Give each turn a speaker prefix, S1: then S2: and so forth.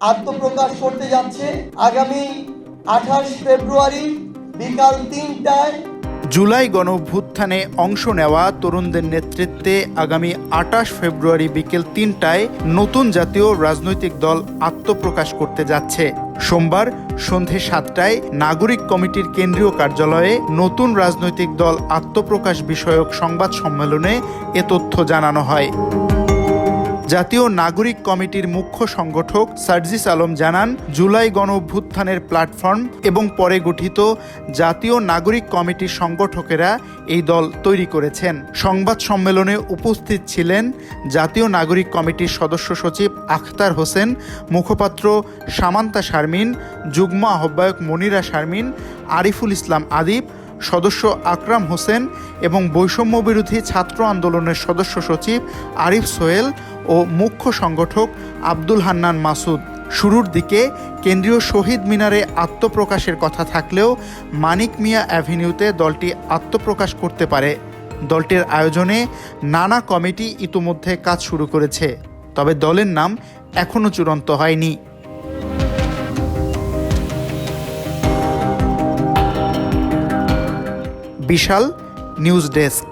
S1: আত্মপ্রকাশ করতে যাচ্ছে। আগামী আঠাশ ফেব্রুয়ারি বিকাল তিনটায়।
S2: জুলাই গণঅভ্যুত্থানে অংশ নেওয়া তরুণদের নেতৃত্বে আগামী আটাশ ফেব্রুয়ারি বিকেল তিনটায় নতুন জাতীয় রাজনৈতিক দল আত্মপ্রকাশ করতে যাচ্ছে। সোমবার সন্ধে সাতটায় নাগরিক কমিটির কেন্দ্রীয় কার্যালয়ে নতুন রাজনৈতিক দল আত্মপ্রকাশ বিষয়ক সংবাদ সম্মেলনে এ তথ্য জানানো হয়। জাতীয় নাগরিক কমিটির মুখ্য সংগঠক সার্জিস আলম জানান, জুলাই গণ অভ্যুত্থানের প্ল্যাটফর্ম এবং পরে গঠিত জাতীয় নাগরিক কমিটির সংগঠকেরা এই দল তৈরি করেছেন। সংবাদ সম্মেলনে উপস্থিত ছিলেন জাতীয় নাগরিক কমিটির সদস্য সচিব আখতার হোসেন, মুখপাত্র সামান্তা শারমিন, যুগ্ম আহ্বায়ক মনিরা শারমিন, আরিফুল ইসলাম আদিব সদস্য আকরাম হোসেন এবং বৈষম্য বিরোধী ছাত্র আন্দোলনের সদস্য সচিব আরিফ সোহেল ও মুখ্য সংগঠক আব্দুল হান্নান মাসুদ। শুরুর দিকে কেন্দ্রীয় শহীদ মিনারে আত্মপ্রকাশের কথা থাকলেও মানিক মিয়া অ্যাভিনিউতে দলটি আত্মপ্রকাশ করতে পারে। দলটির আয়োজনে নানা কমিটি ইতোমধ্যে কাজ শুরু করেছে, তবে দলের নাম এখনও চূড়ান্ত হয়নি। বিশাল নিউজ ডেস্ক